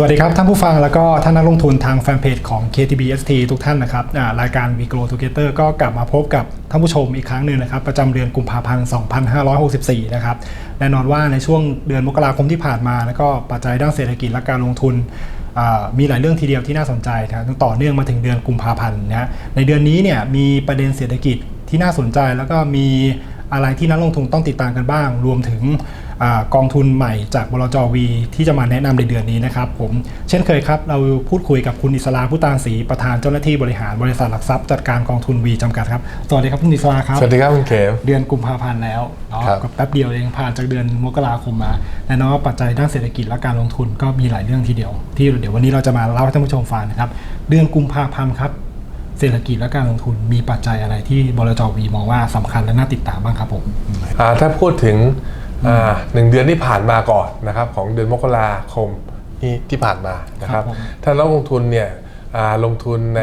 สวัสดีครับ ท่านผู้ฟังแล้วก็ท่านนักลงทุนทางแฟนเพจของ KTBST ทุกท่านนะครับรายการ We Grow Together ก็กลับมาพบกับท่านผู้ชมอีกครั้งหนึ่งนะครับ ประจำเดือนกุมภาพันธ์ 2564 นะครับแน่นอนว่าในช่วงเดือนมกราคมที่ผ่านมา แล้วก็ปัจจัยด้านเศรษฐกิจและการลงทุนมีหลายเรื่องทีเดียวที่น่าสนใจนะต่อเนื่องมาถึงเดือนกุมภาพันธ์นะในเดือนนี้เนี่ยมีประเด็นเศรษฐกิจที่น่าสนใจ แล้วก็มีอะไรที่นักลงทุนต้องติดตามกันบ้าง รวมถึง อากองทุนใหม่จากบลจวีที่จะมาแนะนำในเดือนนี้นะครับผมเช่นเคยครับเราพูดคุยกับคุณอิสราผู้ตานศรีประธานเจ้าหน้าที่บริหารบริษัทหลักทรัพย์จัดการกองทุนวีจำกัดครับสวัสดีครับคุณอิสราครับสวัสดีครับคุณเขมเดือนกุมภาพันธ์แล้วเนาะครับก็แป๊บเดียวเองผ่านจากเดือนมกราคมมาแน่นอนว่าปัจจัยด้านเศรษฐกิจและการลงทุนก็มีหลายเรื่องทีเดียว ที่เดี๋ยววันนี้เราจะมาเล่าให้ท่านผู้ชมฟังนะครับเดือนกุมภาพันธ์ครับเศรษฐกิจและการลงทุนมีปัจจัยอะไรที่บลจวีมองว่าสำคัญและน่าติดตามบ้างครับผมอ่าถ้าพูดถึงอ่า หนึ่งเดือนที่ผ่านมาก่อนนะครับของเดือนมกราคมที่ที่ผ่านมานะครับครับผมถ้านักลงทุนเนี่ยอ่าลงทุนใน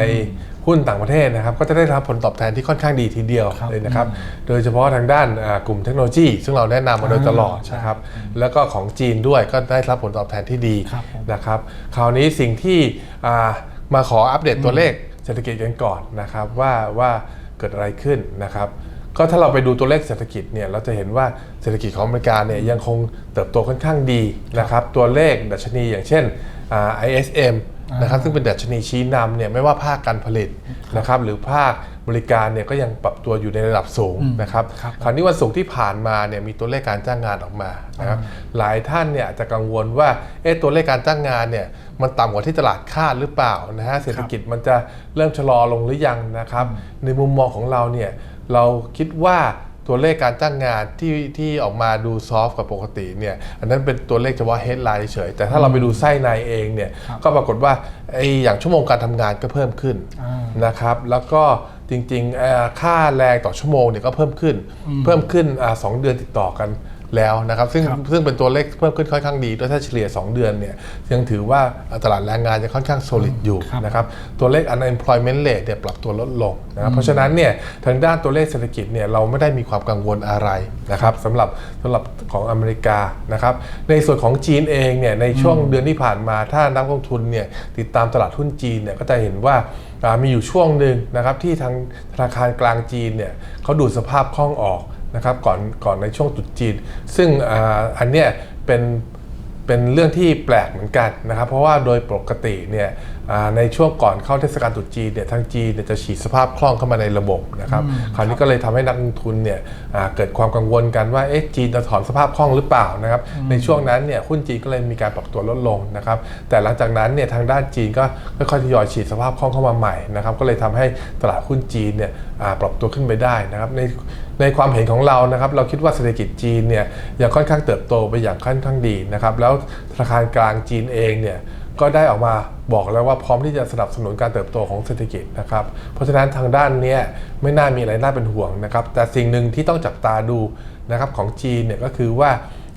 หุ้นต่างประเทศนะครับ ก็จะได้รับผลตอบแทนที่ค่อนข้างดีทีเดียวครับเลยนะครับ โดยเฉพาะทางด้านอ่ากลุ่มเทคโนโลยี ซึ่งเราแนะนำมาโดยตลอดใช่นะครับ แล้วก็ของจีนด้วยก็ได้รับผลตอบแทนที่ดีครับผมนะครับ คราวนี้สิ่งที่อ่ามาขออัปเดตตัวเลขเศรษฐกิจกันก่อนนะครับว่าว่าเกิดอะไรขึ้นนะครับ ก็ถ้าเราไปดูตัวเลขเศรษฐกิจเนี่ยเราจะเห็นว่าเศรษฐกิจของอเมริกาเนี่ยยังคงเติบโตค่อนข้างดีนะครับตัวเลขดัชนีอย่างเช่นอ่า ISM นะครับซึ่งเป็นดัชนีชี้นำเนี่ยไม่ว่าภาคการผลิตนะครับหรือภาคบริการเนี่ยก็ยังปรับตัวอยู่ในระดับสูงนะครับครับคราวนี้วันศุกร์ที่ผ่านมาเนี่ยมีตัวเลขการจ้างงานออกมานะครับหลายท่านเนี่ยอาจจะกังวลว่าเอ๊ะตัวเลขการจ้างงานเนี่ยมันต่ำกว่าที่ตลาดคาดหรือเปล่านะฮะเศรษฐกิจมันจะเริ่มชะลอลงหรือยังนะครับในมุมมองของเราเนี่ย เราคิดว่าตัวเลขการจ้างงานที่ที่ออกมาดูซอฟต์กว่าปกติเนี่ยอันนั้นเป็นตัวเลขเฉพาะ headline เฉยแต่ถ้าเราไปดูไส้ในเองเนี่ยก็ปรากฏว่าไอ้อย่างชั่วโมงการทำงานก็เพิ่มขึ้นอ่านะครับแล้วก็จริงๆเอ่อค่าแรงต่อชั่วโมงเนี่ยก็เพิ่มขึ้น เพิ่มขึ้นอาสองเดือนติดต่อกัน แล้วนะครับซึ่งครับซึ่งเป็นตัวเลขเพิ่มขึ้นค่อนข้างดีด้วยถ้าเฉลี่ย 2 เดือนเนี่ยยังถือว่าตลาดแรงงานยังค่อนข้าง solid อยู่ครับนะครับตัวเลข unemployment rate เนี่ยปรับตัวลดลงนะครับเพราะฉะนั้นเนี่ยทางด้านตัวเลขเศรษฐกิจเนี่ยเราไม่ได้มีความกังวลอะไรนะครับสำหรับสำหรับของอเมริกานะครับในส่วนของจีนเองเนี่ยในช่วงเดือนที่ผ่านมาถ้านักลงทุนเนี่ยติดตามตลาดหุ้นจีนเนี่ยก็จะเห็นว่าอ่ามีอยู่ช่วงหนึ่งนะครับที่ทางธนาคารกลางจีนเนี่ยเขาดูดสภาพคล่องออก นะครับก่อนก่อนในช่วงตุดจีน ซึ่งอ,อันเนี้ยเป็นเป็นเรื่องที่แปลกเหมือนกันนะครับ เพราะว่าโดยปกติเนี่ย ในช่วงก่อนเข้าเทศกาลตรุษจีนเนี่ยทางจีนเนี่ยจะฉีดสภาพคล่องเข้ามาในระบบนะครับคราวนี้ก็เลยทำให้นักลงทุนเนี่ยอ่าเกิดความกังวลกันว่าเอ๊ะจีนจะถอนสภาพคล่องหรือเปล่านะครับในช่วงนั้นเนี่ยหุ้นจีนก็เลยมีการปรับตัวลดลงนะครับแต่หลังจากนั้นเนี่ยทางด้านจีนก็ค่อยๆทยอยฉีดสภาพคล่องเข้ามาใหม่นะครับก็เลยทำให้ตลาดหุ้นจีนเนี่ยอ่าปรับตัวขึ้นไปได้นะครับในในความเห็นของเรานะครับเราคิดว่าเศรษฐกิจจีนเนี่ยยังค่อนข้างเติบโตไปอย่างค่อนข้างดีนะครับแล้วธนาคารกลางจีนเองเนี่ย ก็ได้ออกมาบอกแล้วว่าพร้อมที่จะสนับสนุนการเติบโตของเศรษฐกิจนะครับ เพราะฉะนั้นทางด้านเนี้ยไม่น่ามีอะไรน่าเป็นห่วงนะครับ แต่สิ่งหนึ่งที่ต้องจับตาดูนะครับของจีนเนี่ยก็คือว่า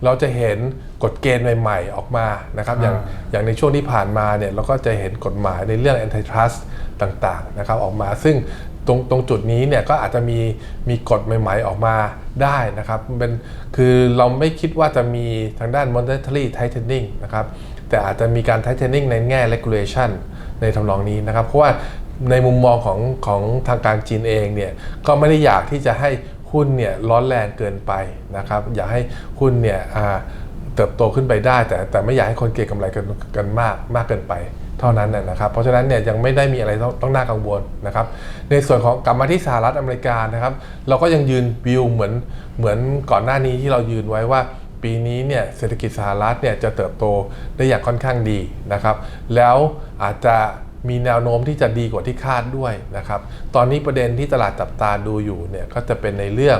เราจะเห็นกฎเกณฑ์ใหม่ ๆ ออกมานะครับอย่างอ่าอย่างในช่วงที่ผ่านมาเนี่ยเราก็จะเห็นกฎหมายในเรื่อง antitrust ต่างๆนะครับออกมาซึ่งตรงตรงจุดนี้เนี่ยก็อาจจะมีมีกฎใหม่ ๆออกมาได้นะครับเป็นคือเราไม่คิดว่าจะมีทางด้าน monetary tightening นะครับ แต่อาจจะมีการ tightening ในแง่ regulation ในทำนองนี้นะครับ เพราะว่าในมุมมองของของทางการจีนเองเนี่ยก็ไม่ได้อยากที่จะให้หุ้นเนี่ยร้อนแรงเกินไปนะครับอยากให้หุ้นเนี่ยเติบโตขึ้นไปได้ แต่แต่ไม่อยากให้คนเก็งกำไรกันกันมากมากเกินไปเท่านั้นนะนะครับ เพราะฉะนั้นเนี่ยยังไม่ได้มีอะไรต้องต้องน่ากังวลนะครับ ในส่วนของกลับมาที่สหรัฐอเมริกานะครับ เราก็ยังยืนวิวเหมือนเหมือนก่อนหน้านี้ที่เรายืนไว้ว่า ปีนี้เนี่ยเศรษฐกิจสหรัฐเนี่ยจะเติบโตได้อย่างค่อนข้างดีนะครับ แล้วอาจจะมีแนวโน้มที่จะดีกว่าที่คาดด้วยนะครับ ตอนนี้ประเด็นที่ตลาดจับตาดูอยู่เนี่ยก็จะเป็นในเรื่อง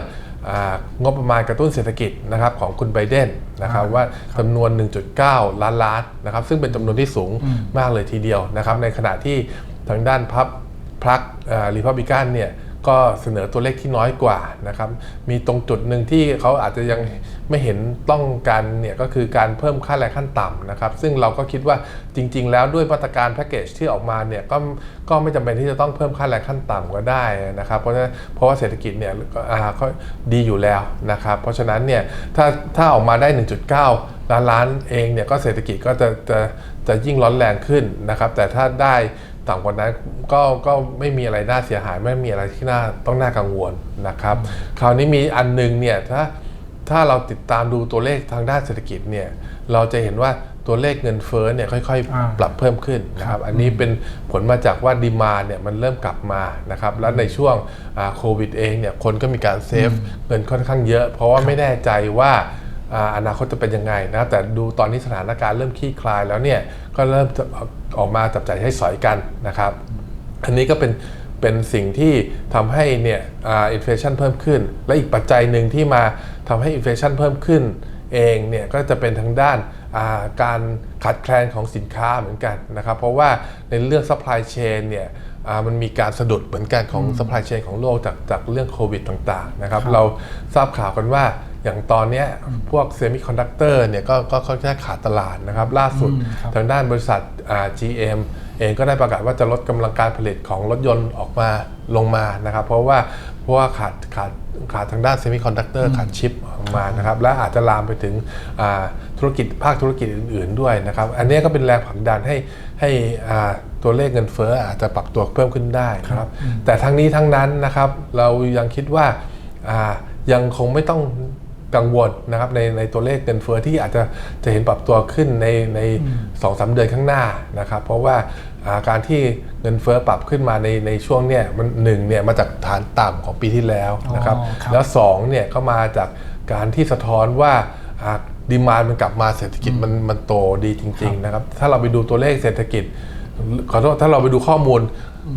อางบประมาณกระตุ้นเศรษฐกิจนะครับของคุณไบเดนนะครับว่าจำนวน 1.9 ล้านล้านนะครับซึ่งเป็นจำนวนที่สูงมากเลยทีเดียวนะครับในขณะที่ทางด้านพับพรรครีพับลิกันเนี่ย ก็เสนอตัวเลขที่น้อยกว่านะครับ มีตรงจุดหนึ่งที่เขาอาจจะยังไม่เห็นต้องการเนี่ยก็คือการเพิ่มค่าแรงขั้นต่ำนะครับ ซึ่งเราก็คิดว่าจริง ๆ แล้วด้วยมาตรการแพ็กเกจที่ออกมาเนี่ยก็ก็ไม่จำเป็นที่จะต้องเพิ่มค่าแรงขั้นต่ำก็ได้นะครับ เพราะฉะนั้นเพราะว่าเศรษฐกิจเนี่ยก็ดีอยู่แล้วนะครับ เพราะฉะนั้นเนี่ยถ้าถ้าออกมาได้ 1.9ร้านร้านเองเนี่ยก็เศรษฐกิจก็จะจะจะยิ่งร้อนแรงขึ้นนะครับ แต่ถ้าได้ ต่ำกว่านั้นก็ก็ไม่มีอะไรน่าเสียหายไม่มีอะไรที่น่าต้องน่ากังวลนะครับ คราวนี้มีอันหนึงเนี่ยถ้าถ้าเราติดตามดูตัวเลขทางด้านเศรษฐกิจเนี่ยเราจะเห็นว่าตัวเลขเงินเฟ้อเนี่ยค่อยอ่าๆปรับเพิ่มขึ้นนะครับอันนี้เป็นผลมาจากว่าดีมาเนี่ยมันเริ่มกลับมานะครับแล้วในช่วงอ่าโควิดเองเนี่ยคนก็มีการเซฟเงินค่อนข้างเยอะ เพราะว่าไม่แน่ใจว่า อ่าอนาคตจะเป็นยังไงนะแต่ดูตอนนี้สถานการณ์เริ่มคลี่คลายแล้วเนี่ยก็เริ่มจะออกมาจับจ่ายให้สอยกันนะครับอันนี้ก็เป็นเป็นสิ่งที่ทำให้เนี่ยอินฟลชันเพิ่มขึ้น และอีกปัจจัยหนึ่งที่มาทำให้อินฟลชันเพิ่มขึ้นเองเนี่ยก็จะเป็นทางด้านอ่าการขาดแคลนของสินค้าเหมือนกันนะครับ เพราะว่าในเรื่อง supply chain เนี่ยอ่ามันมีการสะดุดเหมือนกันของ supply chain ของโลกจากจากเรื่องโควิดต่างๆนะครับ เราทราบข่าวกันว่า อย่างตอนเนี้ยพวกเซมิคอนดักเตอร์เนี่ยก็ก็ค่อนข้างขาดตลาดนะครับ ล่าสุดอืมครับทางด้านบริษัทอ่า GM เองก็ได้ประกาศว่าจะลดกำลังการผลิตของรถยนต์ออกมาลงมานะครับ เพราะว่าเพราะว่าขาดขาดขาดทางด้านเซมิคอนดักเตอร์ขาดชิปออกมานะครับ และอาจจะลามไปถึงอ่าธุรกิจภาคธุรกิจอื่น ๆด้วยนะครับ อันนี้ก็เป็นแรงผลักดันให้ให้อ่าตัวเลขเงินเฟ้ออาจจะปรับตัวเพิ่มขึ้นได้นะครับ แต่ทั้งนี้ทั้งนั้นนะครับ เรายังคิดว่าอ่ายังคงไม่ต้อง กังวลนะครับในในตัวเลขเงินเฟ้อที่อาจจะจะเห็นปรับตัวขึ้นในในสองสามเดือนข้างหน้านะครับเพราะว่าอ่าการที่เงินเฟ้อปรับขึ้นมาในในช่วงเนี้ยมันหนึ่งเนี่ยมาจากฐานต่ำของปีที่แล้วนะครับอ๋อครับแล้วสองเนี่ยก็มาจากการที่สะท้อนว่าดีมานมันกลับมาเศรษฐกิจมันมันโตดีจริงๆนะครับถ้าเราไปดูตัวเลขเศรษฐกิจขอโทษถ้าเราไปดูข้อมูล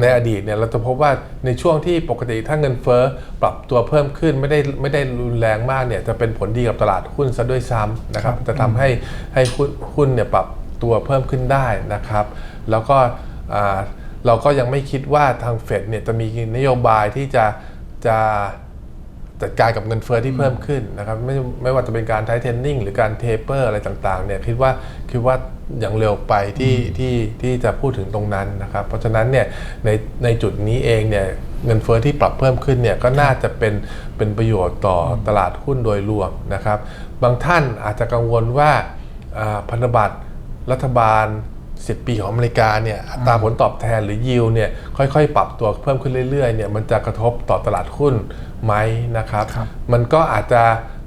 ในอดีตเนี่ยเราจะพบว่าในช่วงที่ปกติถ้าเงินเฟ้อปรับตัวเพิ่มขึ้นไม่ได้ไม่ได้รุนแรงมากเนี่ยจะเป็นผลดีกับตลาดหุ้นซะด้วยซ้ำนะครับจะทำให้ให้หุ้นหุ้นเนี่ยปรับตัวเพิ่มขึ้นได้นะครับ แล้วก็อ่าเราก็ยังไม่คิดว่าทางเฟดเนี่ยจะมีนโยบายที่จะจะ จัดการกับเงินเฟ้อที่เพิ่มขึ้นนะครับไม่ไม่ว่าจะเป็นการไทเทนนิ่งหรือการเทเปอร์อะไรต่างๆเนี่ยคิดว่าคิดว่าอย่างเร็วไปที่ที่ที่จะพูดถึงตรงนั้นนะครับเพราะฉะนั้นเนี่ยในในจุดนี้เองเนี่ยเงินเฟ้อที่ปรับเพิ่มขึ้นเนี่ยก็น่าจะเป็นเป็นประโยชน์ต่อตลาดหุ้นโดยรวมนะครับ บางท่านอาจจะกังวลว่าอ่าพันธบัตรรัฐบาล 10 ปีของอเมริกาเนี่ยอัตราผลตอบแทนหรือยิวเนี่ยค่อยๆ ปรับตัวเพิ่มขึ้นเรื่อยๆเนี่ยมันจะกระทบต่อตลาดหุ้นไหมนะครับครับมันก็อาจจะ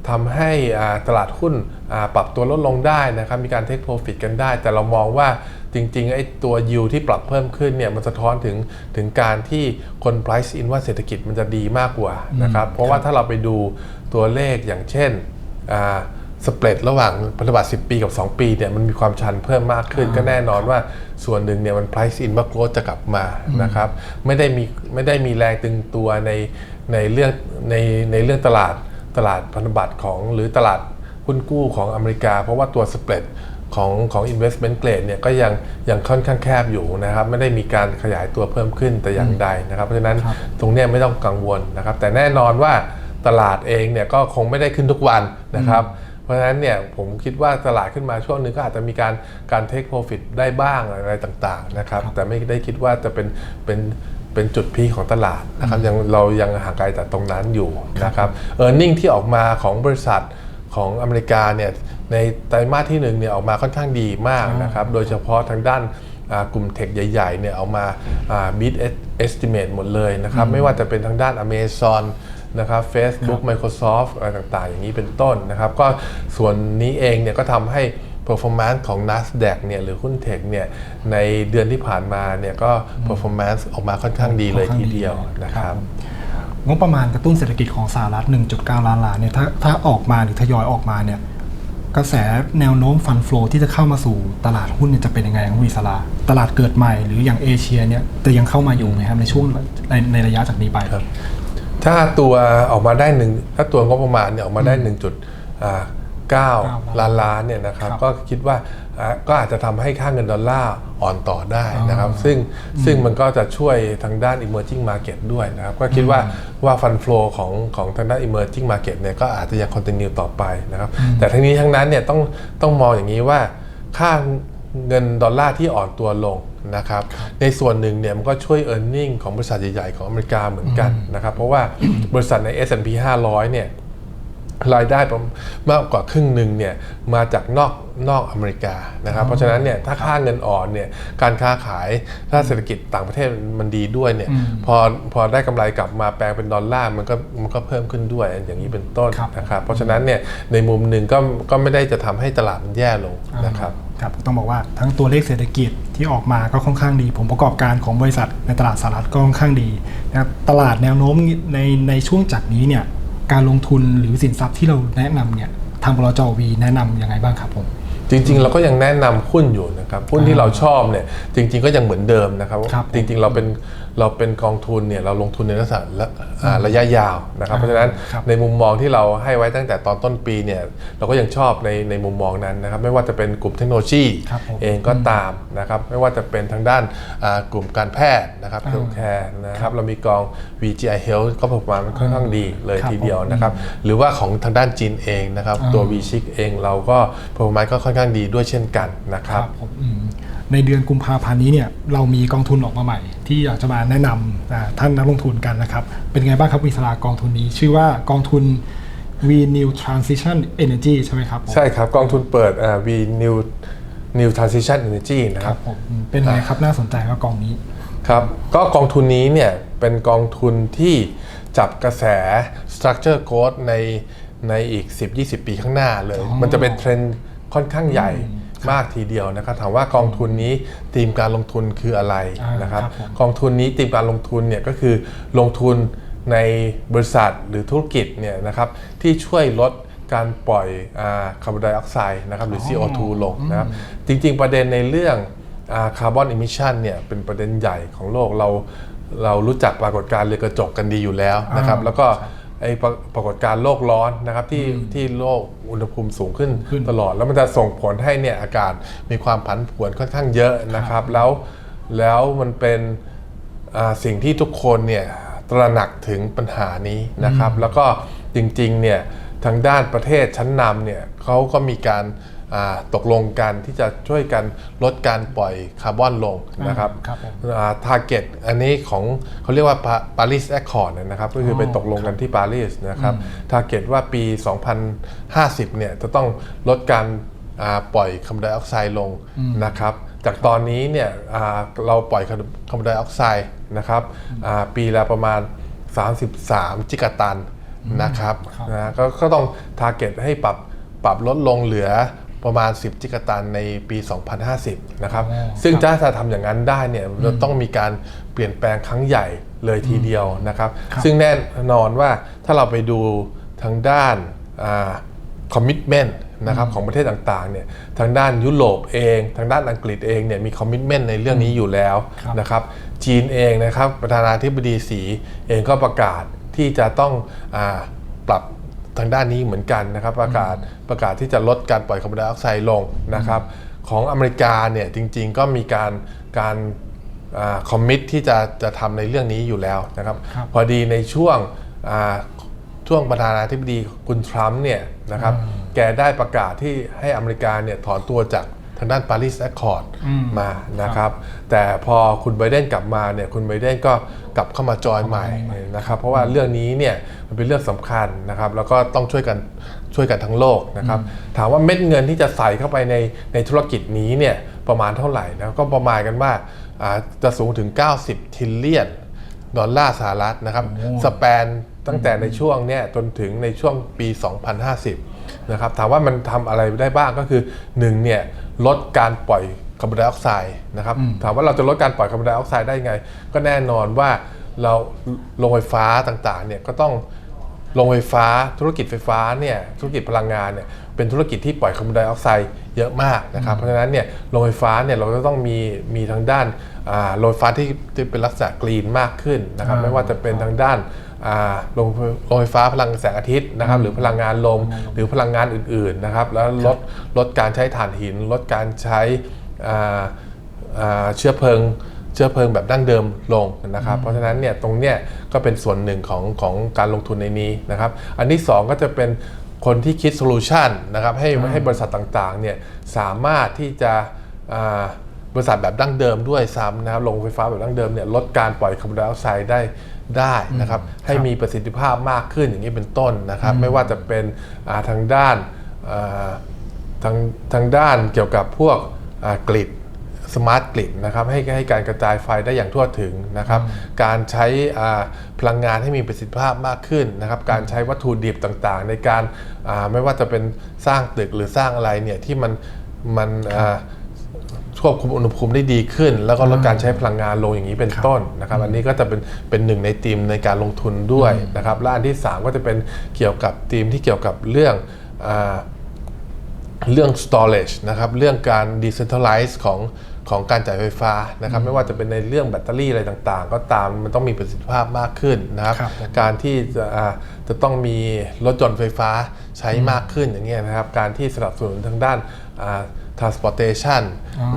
ทำให้อ่าตลาดหุ้นอ่าปรับตัวลดลงได้นะครับ มีการเทคโปรฟิตกันได้ แต่เรามองว่าจริงๆไอ้ตัวยิวที่ปรับเพิ่มขึ้นเนี่ยมันสะท้อนถึงถึงการที่คน price in ว่าเศรษฐกิจมันจะดีมากกว่านะครับ เพราะว่าถ้าเราไปดูตัวเลขอย่างเช่นอ่า สเปรดระหว่างพันธบัตร10 ปีกับ 2 ปีเนี่ยมันมีความชันเพิ่มมากขึ้น ก็แน่นอนว่าส่วนหนึ่งเนี่ยมัน price in ว่า growth จะกลับมานะครับไม่ได้มีไม่ได้มีแรงตึงตัวในในเรื่องในในเรื่องตลาดตลาดพันธบัตรของหรือตลาดหุ้นกู้ของอเมริกา เพราะว่าตัวสเปรดของของ investment grade เนี่ยก็ยังยังค่อนข้างแคบอยู่นะครับไม่ได้มีการขยายตัวเพิ่มขึ้นแต่อย่างใดนะครับเพราะฉะนั้นครับตรงเนี้ยไม่ต้องกังวลนะครับแต่แน่นอนว่าตลาดเองเนี่ยก็คงไม่ได้ขึ้นทุกวันนะครับ เพราะฉะนั้นเนี่ยผมคิดว่าตลาดขึ้นมาช่วงหนึงก็อาจจะมีการการเทคโปรฟิตได้บ้างอะไรต่างๆนะครับแต่ไม่ได้คิดว่าจะเป็นเป็นเป็นจุดพีคของตลาดนะครับยังเรายังห่างไกลจากตรงนั้นอยู่นะครับเออร์เน็งที่ออกมาของบริษัทของอเมริกาเนี่ยในไตรมาสที่หนึ่งเนี่ยออกมาค่อนข้างดีมากนะครับโดยเฉพาะทางด้านอ่ากลุ่มเทคใหญ่ๆเนี่ยเอามาบีทเอสติเมตหมดเลยนะครับ ไม่ว่าจะเป็นทางด้าน Amazon นะครับ Facebook Microsoft อะไรต่างๆ อย่างนี้เป็นต้นนะครับ ก็ส่วนนี้เองเนี่ยก็ทำให้ performance ของ NASDAQ เนี่ยหรือหุ้นเทคเนี่ยในเดือนที่ผ่านมาเนี่ยก็ performance ออกมาค่อนข้างดีเลยทีเดียวนะครับงบประมาณกระตุ้นเศรษฐกิจของสหรัฐ 1.9 ล้านล้านเนี่ยถ้าถ้าออกมาหรือทยอยออกมาเนี่ยกระแสแนวโน้มฟันฟลอที่จะเข้ามาสู่ตลาดหุ้นเนี่ยจะเป็นยังไงครับวีสลาตลาดเกิดใหม่หรืออย่างเอเชียเนี่ยจะยังเข้ามาอยู่ไหมครับในช่วงในในระยะจากนี้ไปครับ ถ้าตัวออกมาได้หนึ่งถ้าตัวงบประมาณเนี่ยออกมาได้1.9ล้านล้านเนี่ยนะครับครับก็คิดว่าอ่าก็อาจจะทำให้ค่าเงินดอลลาร์อ่อนต่อได้นะครับ ซึ่งซึ่งมันก็จะช่วยทางด้าน emerging market ด้วยนะครับ ก็คิดว่าว่าฟันฟลอของของทางด้าน emerging market เนี่ยก็อาจจะยัง continue ต่อไปนะครับ แต่ทั้งนี้ทั้งนั้นเนี่ยต้องต้องมองอย่างนี้ว่าค่าเงินดอลลาร์ที่อ่อนตัวลง นะครับในส่วนหนึ่งเนี่ยมันก็ช่วย e a r n i n g ของบริษัทใหญ่ๆของอเมริกาเหมือนกันนะครับเพราะว่าบริษัทใน S&P 500 เนี่ยรายได้ประมาณมากกว่าครึ่งหนึ่งเนี่ยมาจากนอกนอกอเมริกานะครับเพราะฉะนั้นเนี่ยถ้าค่าเงินอ่อนเนี่ยการค้าขายถ้าเศรษฐกิจต่างประเทศมันดีด้วยเนี่ยพอพอได้กำไรกลับมาแปลงเป็นดอลลาร์มันก็มันก็เพิ่มขึ้นด้วยอย่างนี้เป็นต้นครับนะครับเพราะฉะนั้นเนี่ยในมุมหนึ่งก็ก็ไม่ได้จะทำให้ตลาดมันแย่ลงนะครับ ครับต้องบอกว่าทั้งตัวเลขเศรษฐกิจที่ออกมาก็ค่อนข้างดีผลประกอบการของบริษัทในตลาดสหรัฐก็ค่อนข้างดีนะครับตลาดแนวโน้มในในช่วงจากนี้เนี่ยการลงทุนหรือสินทรัพย์ที่เราแนะนำเนี่ยทางบลจวีแนะนำยังไงบ้างครับผมจริงๆ เราก็ยังแนะนำหุ้นอยู่นะครับหุ้นที่เราชอบเนี่ยจริง ๆ ก็ยังเหมือนเดิมนะครับครับจริงๆ เราเป็น เราเป็นกองทุนเนี่ยเราลงทุนในลักษณะระอ่าระยะยาวนะครับ เพราะฉะนั้นครับในมุมมองที่เราให้ไว้ตั้งแต่ตอนต้นปีเนี่ยเราก็ยังชอบในในมุมมองนั้นนะครับ ไม่ว่าจะเป็นกลุ่มเทคโนโลยีครับผมเองก็ตามนะครับ ไม่ว่าจะเป็นทางด้านอ่ากลุ่มการแพทย์นะครับอ่าเฮลท์แคร์นะครับเรามีกอง VGI Health ก็ประมาณค่อนข้างดีเลยครับทีเดียวผมนะครับ หรือว่าของทางด้านจีนเองนะครับ ตัว v c h i c เองเราก็ performance ก็ค่อนข้างดีด้วยเช่นกันนะครับผมอืมในเดือนกุมภาพันธ์นี้เนี่ยเรามีกองทุนออกมาใหม่ ที่อยากจะมาแนะนำอ่าท่านนักลงทุนกันนะครับ เป็นไงบ้างครับวิสลากองทุนนี้ ชื่อว่ากองทุน V New Transition Energy ใช่ไหมครับผมใช่ครับ กองทุนเปิดอ่า V New New Transition Energy นะคครัรับบผมอืมเป็นไงครับน่าสนใจครับกองนี้ครับก็กองทุนนี้เนี่ยเป็นกองทุนที่จับกระแส structure growth ในในอีก 10-20 ปีข้างหน้าเลย มันจะเป็นเทรนด์ค่อนข้างใหญ่ มากทีเดียวนะครับถามว่ากองทุนนี้ธีมการลงทุนคืออะไรอ่านนะครับครับผมกองทุนนี้ธีมการลงทุนเนี่ยก็คือลงทุนในบริษัทหรือธุรกิจเนี่ยนะครับที่ช่วยลดการปล่อยคาร์บอนไดออกไซด์นะครับหรือ CO2 ลงนะครับจริง ๆ ประเด็นในเรื่องคาร์บอนอิมิชันเนี่ยเป็นประเด็นใหญ่ของโลกเราเรารู้จักปรากฏการณ์เรือนกระจกกันดีอยู่แล้วนะครับอ่าแล้วก็ ไอปรปรากฏการณ์โลกร้อนนะครับที่ที่โลกอุณหภูมิสูงขึ้นขึ้นตลอด แล้วมันจะส่งผลให้เนี่ยอากาศมีความผันผวนค่อนข้างเยอะนะครับ แล้วแล้วมันเป็นอ่าสิ่งที่ทุกคนเนี่ยตระหนักถึงปัญหานี้นะครับ แล้วก็จริงๆเนี่ยทางด้านประเทศชั้นนำเนี่ยเขาก็มีการอ่า ตกลงกันที่จะช่วยกันลดการปล่อยคาร์บอนลงนะครับครับผมทาร์เก็ตอันนี้ของเขาเรียกว่าปารีสแอคคอร์ดนะครับก็คือไปตกลงกันที่ปารีสนะครับทาร์เก็ตว่าปี 2050 เนี่ยจะต้องลดการอ่าปล่อยคาร์บอนไดออกไซด์ลงนะครับจากตอนนี้เนี่ยอ่าเราปล่อยคาร์บอนไดออกไซด์นะครับอ่าปีละประมาณ 33 จิกะตันนะครับนะก็ก็ต้องทาร์เก็ตให้ปรับปรับลดลงเหลือ ประมาณ 10 จิกะตันในปี 2050 นะครับอ๋อซึ่งถ้าจะทำอย่างนั้นได้เนี่ยเราต้องมีการเปลี่ยนแปลงครั้งใหญ่เลยทีเดียวนะครับครับ ซึ่งแน่นอนว่าถ้าเราไปดูทางด้านคอมมิชเมนต์นะครับของประเทศต่างๆเนี่ยทางด้านยุโรปเอง ทางด้านอังกฤษเองเนี่ยมีคอมมิชเมนต์ในเรื่องนี้อยู่แล้วครับนะครับจีนเองนะครับประธานาธิบดีสีเองก็ประกาศที่จะต้องอาปรับ ทางด้านนี้เหมือนกันนะครับ ประกาศประกาศที่จะลดการปล่อยคาร์บอนไดออกไซด์ลงนะครับ ของอเมริกาเนี่ยจริงๆก็มีการการคอมมิตที่จะจะทำในเรื่องนี้อยู่แล้วนะครับครับพอดีในช่วงอ่าช่วงประธานาธิบดีคุณทรัมป์เนี่ยนะครับแกได้ประกาศที่ให้อเมริกาเนี่ยถอนตัวจากทางด้านปารีสแอคคอร์ดอืมมานะครับ แต่พอคุณไบเดนกลับมาเนี่ยคุณไบเดนก็ กลับเข้ามาจอยใหม่นะครับเพราะว่าเรื่องนี้เนี่ยมันเป็นเรื่องสำคัญนะครับแล้วก็ต้องช่วยกันช่วยกันทั้งโลกนะครับถามว่าเม็ดเงินที่จะใส่เข้าไปในในธุรกิจนี้เนี่ยประมาณเท่าไหร่นะก็ประมาณกันว่าอ่าจะสูงถึง 90 ทิลเลียนดอลลาร์สหรัฐนะครับโอ้สแปนตั้งแต่ในช่วงเนี้ยจนถึงในช่วงปี 2050นะครับถามว่ามันทำอะไรได้บ้างก็คือ1เนี่ยลดการปล่อย คาร์บอนไดออกไซด์นะครับถามว่าเราจะลดการปล่อยคาร์บอนไดออกไซด์ได้ไง ก็แน่นอนว่าเราโรงไฟฟ้าต่างๆเนี่ยก็ต้องโรงไฟฟ้าธุรกิจไฟฟ้าเนี่ยธุรกิจพลังงานเนี่ยเป็นธุรกิจที่ปล่อยคาร์บอนไดออกไซด์เยอะมากนะครับเพราะฉะนั้นเนี่ยโรงไฟฟ้าเนี่ยเราก็ต้องมีมีทางด้านอ่าโรงไฟฟ้าที่ที่เป็นลักษณะกรีนมากขึ้นนะครับอ่าไม่ว่าจะเป็นทางด้านอ่าโรงโรงไฟฟ้าพลังแสงอาทิตย์นะครับหรือพลังงานลมหรือพลังงานอื่นๆนะครับแล้วลดลดการใช้ถ่านหิน ลดการใช้อ่าอ่า เชื้อเพลิงเชื้อเพลิงแบบดั้งเดิมลงนะครับ เพราะฉะนั้นเนี่ยตรงเนี้ยก็เป็นส่วนหนึ่งของของการลงทุนในนี้นะครับ อันที่สองก็จะเป็นคนที่คิดโซลูชันนะครับให้ให้บริษัทต่างๆเนี่ยสามารถที่จะอ่าบริษัทแบบดั้งเดิมด้วยซ้ำนะครับโรงไฟฟ้าแบบดั้งเดิมเนี่ยลดการปล่อยคาร์บอนไดออกไซด์ได้ได้นะครับให้มีประสิทธิภาพมากขึ้นอย่างนี้เป็นต้นนะครับ ไม่ว่าจะเป็นอ่าทางด้านอ่าทางทางด้านเกี่ยวกับพวกอ่า กริดสมาร์ทกริดนะครับให้ให้การกระจายไฟได้อย่างทั่วถึงนะครับ การใช้อ่าพลังงานให้มีประสิทธิภาพมากขึ้นนะครับ การใช้วัตถุดิบต่างๆ ในการอ่าไม่ว่าจะเป็นสร้างตึกหรือสร้างอะไรเนี่ยที่มันมันอ่าควบคุมอุณหภูมิได้ดีขึ้น แล้วก็ลดการใช้พลังงานลงอย่างนี้เป็นต้นนะครับ อันนี้ก็จะเป็นเป็นหนึ่งในธีมในการลงทุนด้วยนะครับและอันที่ 3 ก็จะเป็นเกี่ยวกับธีมที่เกี่ยวกับเรื่องอา เรื่อง storage นะครับเรื่องการ decentralize ของของการจ่ายไฟฟ้านะครับไม่ว่าจะเป็นในเรื่องแบตเตอรี่อะไรต่างๆ ก็ตามมันต้องมีประสิทธิภาพมากขึ้นนะครับครับผมการที่จะอ่าจะต้องมีรถยนต์ไฟฟ้าใช้มากขึ้นอย่างเงี้ยนะครับการที่สนับสนุนทางด้านอ่า transportation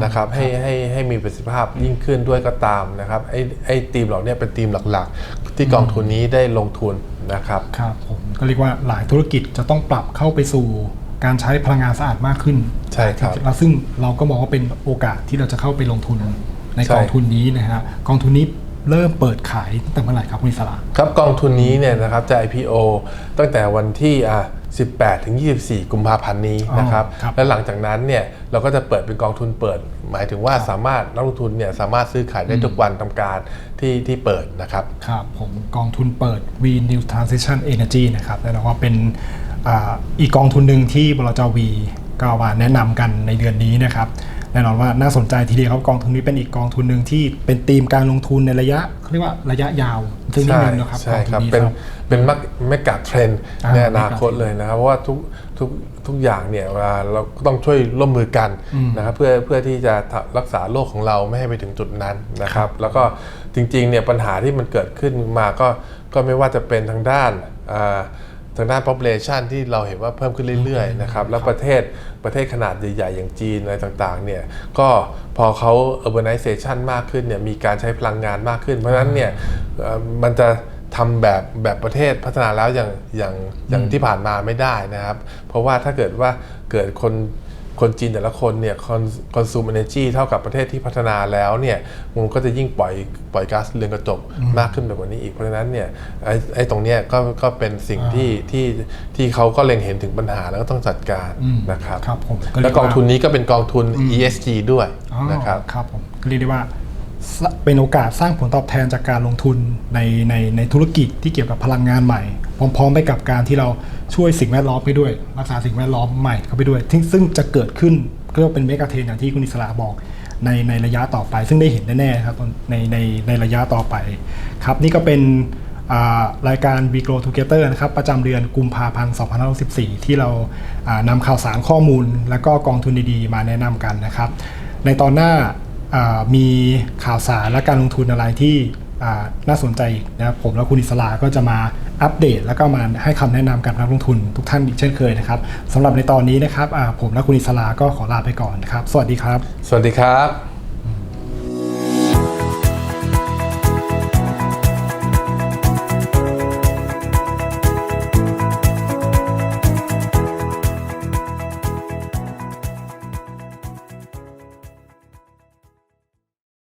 นะครับให้ให้ให้มีประสิทธิภาพยิ่งขึ้นด้วยก็ตามนะครับไอ้ไอ้ทีมเหล่าเนี้เป็นทีมหลักๆ ที่กองทุนนี้ได้ลงทุนนะครับครับผมก็เรียกว่าหลายธุรกิจจะต้องปรับเข้าไปสู่ การใช้พลังงานสะอาดมากขึ้นใช่ครับแล้วซึ่งเราก็มองว่าเป็นโอกาสที่เราจะเข้าไปลงทุนในใช่กองทุนนี้นะฮะกองทุนนี้เริ่มเปิดขายตั้งแต่เมื่อไหร่ครับคุณอิสระครับกองทุนนี้เนี่ยนะครับจะ IPO ตั้งแต่วันที่อ่า18ถึง24 กุมภาพันธ์นี้อ๋อนะครับครับและหลังจากนั้นเนี่ยเราก็จะเปิดเป็นกองทุนเปิด หมายถึงว่าสามารถนักลงทุนเนี่ยสามารถซื้อขายได้ทุกวันทำการที่ที่เปิดนะครับครับผมกองทุนเปิด V New Transition Energy นะครับแน่นอนว่าเป็น อาอีกกองทุนหนึ่งที่บลจวีก็มาแนะนำกันในเดือนนี้นะครับแน่นอนว่าน่าสนใจทีเดียวครับกองทุนนี้เป็นอีกกองทุนหนึ่งที่เป็นธีมการลงทุนในระยะเขาเรียกว่าระยะยาวซึ่งนิดใช่นึงนะครับใช่กองทุครับนนี้เป็นครับเป็นมักเมกะเทรนด์อ่าในอนาคตเลยนะครับเพราะว่าทุกทุกทุกอย่างเนี่ยเวลาเราก็ต้องช่วยร่วมมือกันนะครับเพื่อเพื่อที่จะรักษาโลกของเราไม่ให้ไปถึงจุดนั้นนะครับ แล้วก็จริงๆเนี่ยปัญหาที่มันเกิดขึ้นมาก็ก็ไม่ว่าจะเป็นทางด้านอ่า ทางด้าน population ที่เราเห็นว่าเพิ่มขึ้นเรื่อยๆนะครับแล้วประเทศประเทศขนาดใหญ่ๆ อย่างจีนอะไรต่างๆเนี่ยก็พอเขา urbanization มากขึ้นเนี่ยมีการใช้พลังงานมากขึ้น เพราะฉะนั้นเนี่ยเอ่อมันจะทำแบบแบบประเทศพัฒนาแล้วอย่างอย่างอย่างที่ผ่านมาไม่ได้นะครับ เพราะว่าถ้าเกิดว่าเกิดคน คนจีนแต่ละคนเนี่ยคอนซูมเอเนจีเท่ากับประเทศที่พัฒนาแล้วเนี่ยมันก็จะยิ่งปล่อยปล่อยก๊าซเรือนกระจกมากขึ้นไปกว่านี้อีกเพราะฉะนั้นเนี่ยไอ้ไอ้ตรงเนี้ยก็ก็เป็นสิ่งที่ที่ที่เขาก็เล็งเห็นถึงปัญหาแล้วก็ต้องจัดการอืมนะครับครับผมก็เรีและยกว่ากองทุนนี้ก็เป็นกองทุน ESG ด้วยอ๋อนะครับครับผมเรียกได้ว่าส เป็นโอกาสสร้างผลตอบแทนจากการลงทุนในในในธุรกิจที่เกี่ยวกับพลังงานใหม่ พร้อมๆ ไปกับการที่เราช่วยสิ่งแวดล้อมไปด้วย รักษาสิ่งแวดล้อมใหม่เข้าไปด้วย ซึ่งจะเกิดขึ้นเรียกว่าเป็นเมกะเทรนอย่างที่คุณอิสระบอกในในระยะต่อไป ซึ่งได้เห็นแน่ๆครับในในในระยะต่อไปครับนี่ก็เป็นรายการ We Grow Together นะครับประจำเดือนกุมภาพันธ์ 2564 ที่เรานำข่าวสารข้อมูล และก็กองทุนดีๆ มาแนะนำกันนะครับ ในตอนหน้า มีข่าวสารและการลงทุนอะไรที่น่าสนใจอีกนะครับผมและคุณอิสลาก็จะมาอัปเดต แล้วก็มาให้คำแนะนำกับนักลงทุนทุกท่านอีกเช่นเคยนะครับสำหรับในตอนนี้นะครับผมและคุณอิสลาก็ขอลาไปก่อนนะครับ สวัสดีครับ สวัสดีครับ